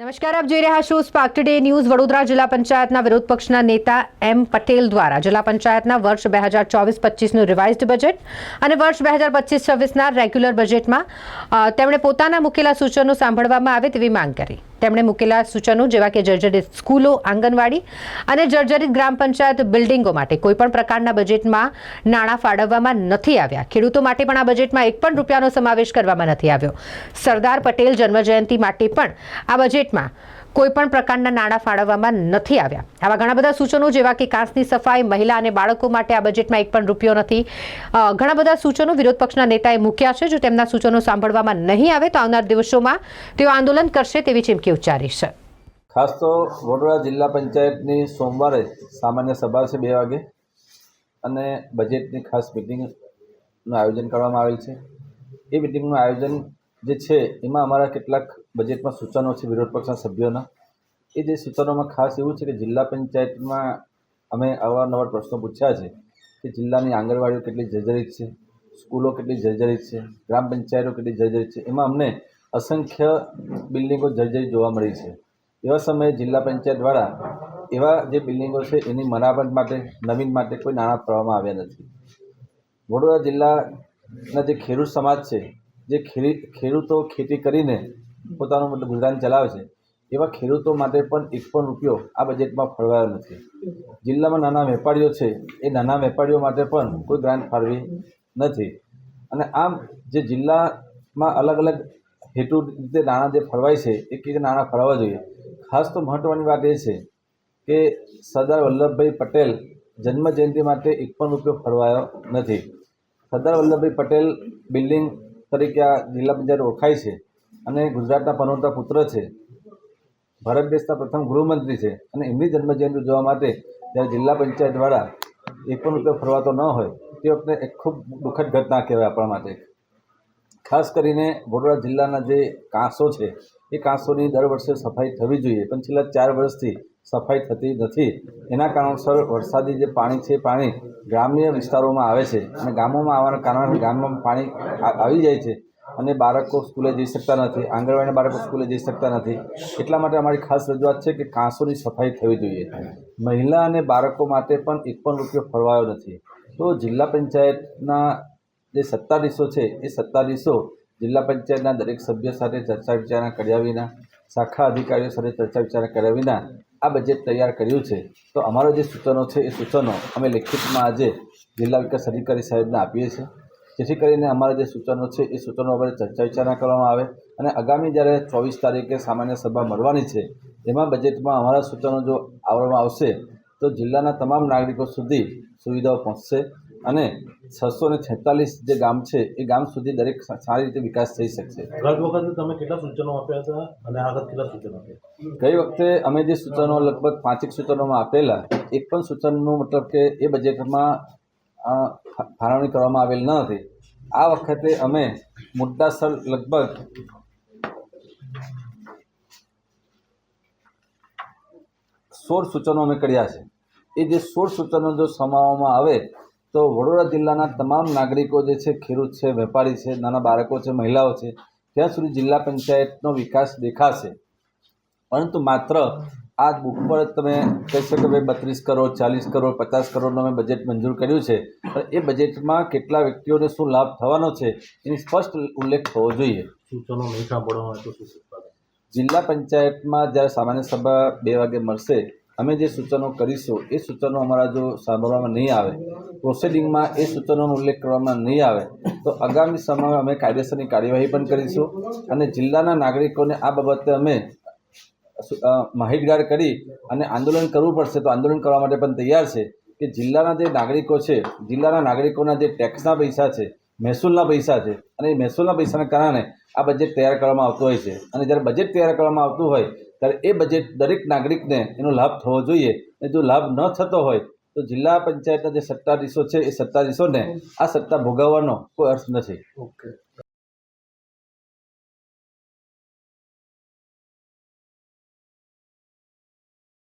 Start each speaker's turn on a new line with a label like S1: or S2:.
S1: નમસ્કાર, આપ જોઈ રહ્યા છો સ્પાર્ક ટુડે ન્યૂઝ વડોદરા જિલ્લા પંચાયતના વિરોધ પક્ષના નેતા એમ પટેલ દ્વારા જિલ્લા પંચાયતના વર્ષ બે હજાર ચોવીસ પચીસનું રિવાઇઝડ બજેટ અને વર્ષ બે હજાર પચીસ છવ્વીસના રેગ્યુલર બજેટમાં તેમણે પોતાના મૂકેલા સૂચનો સાંભળવામાં આવે તેવી માંગ કરી. તેમણે મૂકેલા સૂચનો જેવા કે જર્જરિત સ્કૂલો, આંગણવાડી અને જર્જરિત ગ્રામ પંચાયત બિલ્ડિંગો માટે કોઈપણ પ્રકારના બજેટમાં નાણાં ફાળવવામાં નથી આવ્યા. ખેડૂતો માટે પણ આ બજેટમાં એક પણ રૂપિયાનો સમાવેશ કરવામાં નથી આવ્યો. સરદાર પટેલ જન્મજયંતિ માટે પણ આ બજેટમાં કોઈપણ પ્રકારના નાણાં ફાળવવામાં નથી આવ્યા. આવા ઘણા બધા સૂચનો, જેવા કે કાંસની સફાઈ, મહિલા અને બાળકો માટે આ બજેટમાં એક પણ રૂપિયો નથી. ઘણા બધા સૂચનો વિરોધ પક્ષના નેતાએ મૂક્યા છે, જો તેમના સૂચનો સાંભળવામાં નહીં આવે તો આવનાર દિવસોમાં તેઓ આંદોલન કરશે તેવી ચીમકી ઉચ્ચારી છે.
S2: ખાસ તો વડોદરા જિલ્લા પંચાયતની સોમવારે સામાન્ય સભા છે બે વાગે અને બજેટની ખાસ મિટિંગનું આયોજન કરવામાં આવેલ છે. એ મિટિંગનું આયોજન જે છે, એમાં અમારા કેટલાક બજેટમાં સૂચનો છે, વિરોધ પક્ષના સભ્યોના. એ જે સૂચનોમાં ખાસ એવું છે કે જિલ્લા પંચાયતમાં અમે અવારનવાર પ્રશ્નો પૂછ્યા છે કે જિલ્લાની આંગણવાડીઓ કેટલી જર્જરિત છે, સ્કૂલો કેટલી જર્જરિત છે, ગ્રામ પંચાયતો કેટલી જર્જરિત છે, એમાં અમને અસંખ્ય બિલ્ડિંગો જર્જરિત જોવા મળી છે. એવા સમયે જિલ્લા પંચાયત દ્વારા એવા જે બિલ્ડિંગો છે, એની મરામત માટે, નવીન માટે કોઈ નાણાં આપવામાં આવ્યા નથી. વડોદરા જિલ્લાના જે ખેડૂત સમાજ છે જે ખેડી ખેડૂતો ખેતી કરીને પોતાનું મતલબ ગુજરાન ચલાવે છે એવા ખેડૂતો માટે પણ એક પણ રૂપિયો આ બજેટમાં ફળવાયો નથી. જિલ્લામાં નાના વેપારીઓ છે એ નાના વેપારીઓ માટે પણ કોઈ ગ્રાન્ટ ફાળવી નથી. અને આમ જે જિલ્લામાં અલગ અલગ હેતુ રીતે નાણાં જે ફળવાય છે એ રીતે નાણાં ફળવા જોઈએ? ખાસ તો મહત્ત્વની વાત એ છે કે સરદાર વલ્લભભાઈ પટેલ જન્મ જયંતિ માટે એક પણ રૂપિયો ફળવાયો નથી. સરદાર વલ્લભભાઈ પટેલ બિલ્ડિંગ તરીકે આ જિલ્લા પંચાયત ઓળખાય છે અને ગુજરાતના પનોતા પુત્ર છે. ભારત દેશના પ્રથમ ગૃહમંત્રી છે અને એમની જન્મજયંતિ ઉજવવા માટે જ્યારે જિલ્લા પંચાયત દ્વારા એક પણ રૂપિયો ફરવાતો ન હોય, તે વખતે એક ખૂબ દુઃખદ ઘટના કહેવાય આપણા માટે. ખાસ કરીને વડોદરા જિલ્લાના જે કાંસો છે એ કાંસોની દર વર્ષે સફાઈ થવી જોઈએ. પણ છેલ્લા ચાર વર્ષથી સફાઈ થતી નથી. એના કારણોસર વરસાદી જે પાણી છે પાણી ગ્રામ્ય વિસ્તારોમાં આવે છે અને ગામોમાં આવવાના કારણે ગામમાં પાણી આવી જાય છે અને બાળકો સ્કૂલે જઈ શકતા નથી, આંગણવાડીના બાળકો સ્કૂલે જઈ શકતા નથી. એટલા માટે અમારી ખાસ રજૂઆત છે કે કાંસોની સફાઈ થવી જોઈએ. મહિલા અને બાળકો માટે પણ એક પણ રૂપિયો ફરવાયો નથી. તો જિલ્લા પંચાયતના જે સત્તાધીશો છે એ સત્તાધીશો જિલ્લા પંચાયતના દરેક સભ્ય સાથે ચર્ચા વિચારણા કર્યા વિના, શાખા અધિકારીઓ સાથે ચર્ચા વિચારણા કર્યા વિના આ બજેટ તૈયાર કર્યું છે. તો અમારા જે સૂચનો છે, એ સૂચનો અમે લેખિતમાં આજે જિલ્લા વિકાસ અધિકારી સાહેબને આપીએ છીએ. જેથી કરીને અમારા જે સૂચનો છે, એ સૂચનો પર ચર્ચા વિચારણા કરવામાં આવે અને આગામી જ્યારે ચોવીસ તારીખે સામાન્ય સભા મળવાની છે, એમાં બજેટમાં અમારા સૂચનો જો આવવામાં આવશે, તો જિલ્લાના તમામ નાગરિકો સુધી સુવિધાઓ પહોંચશે. અને છસો ને છેતાલીસ જે ગામ છે એ ગામ સુધી દરેક સારી રીતે વિકાસ થઈ શકશે.
S3: ગત વખતે તમે કેટલા સૂચનો આપ્યા હતા અને આગળ કેટલા સૂચનો આપ્યા?
S2: ગઈ વખતે અમે જે સૂચનો લગભગ પાંચેક સૂચનોમાં આપેલા એક પણ સૂચનનું મતલબ કે એ બજેટમાં ફાળવણી કરવામાં આવેલ ન હતી. આ વખતે અમે મુદ્દાસર લગભગ સોળ સૂચનો અમે કર્યા છે. એ જે સોળ સૂચનો જો સમાવવામાં આવે તો વડોદરા જિલ્લાના તમામ નાગરિકો જે છે ખેડૂત છે વેપારી છે નાના બાળકો છે મહિલાઓ છે ત્યાં સુધી જિલ્લા પંચાયતનો વિકાસ દેખાશે. પરંતુ માત્ર આ બુક પર તમે કહી શકો કે ભાઈ બત્રીસ કરોડ ચાલીસ કરોડ પચાસ કરોડનું અમે બજેટ મંજૂર કર્યું છે. પણ એ બજેટમાં કેટલા વ્યક્તિઓને શું લાભ થવાનો છે એની સ્પષ્ટ ઉલ્લેખ થવો જોઈએ.
S3: સૂચનો નહીં
S2: જિલ્લા પંચાયતમાં જ્યારે સામાન્ય સભા બે વાગે મળશે અમે જે સૂચનો કરીશું, એ સૂચનો અમારા જો સાંભળવામાં નહીં આવે પ્રોસિડિંગમાં એ સૂચનોનો ઉલ્લેખ કરવામાં નહીં આવે, તો આગામી સમયમાં અમે કાયદેસરની કાર્યવાહી પણ કરીશું અને જિલ્લાના નાગરિકોને આ બાબતે અમે માહિતગાર કરી અને આંદોલન કરવું પડશે. તો આંદોલન કરવા માટે પણ તૈયાર છે કે જિલ્લાના જે નાગરિકો છે, જિલ્લાના નાગરિકોના જે ટેક્સના પૈસા છે, મહેસૂલના પૈસા છે અને એ મહેસૂલના પૈસાના કારણે આ બજેટ તૈયાર કરવામાં આવતું હોય છે. અને જ્યારે બજેટ તૈયાર કરવામાં આવતું હોય ત્યારે એ બજેટ દરેક નાગરિકને એનો લાભ થવો જોઈએ. અને જો લાભ ન થતો હોય, તો જિલ્લા પંચાયતના જે સત્તાધીશો છે, એ સત્તાધીશોને આ સત્તા ભોગાવવાનો કોઈ અર્થ નથી.
S3: ઓકે.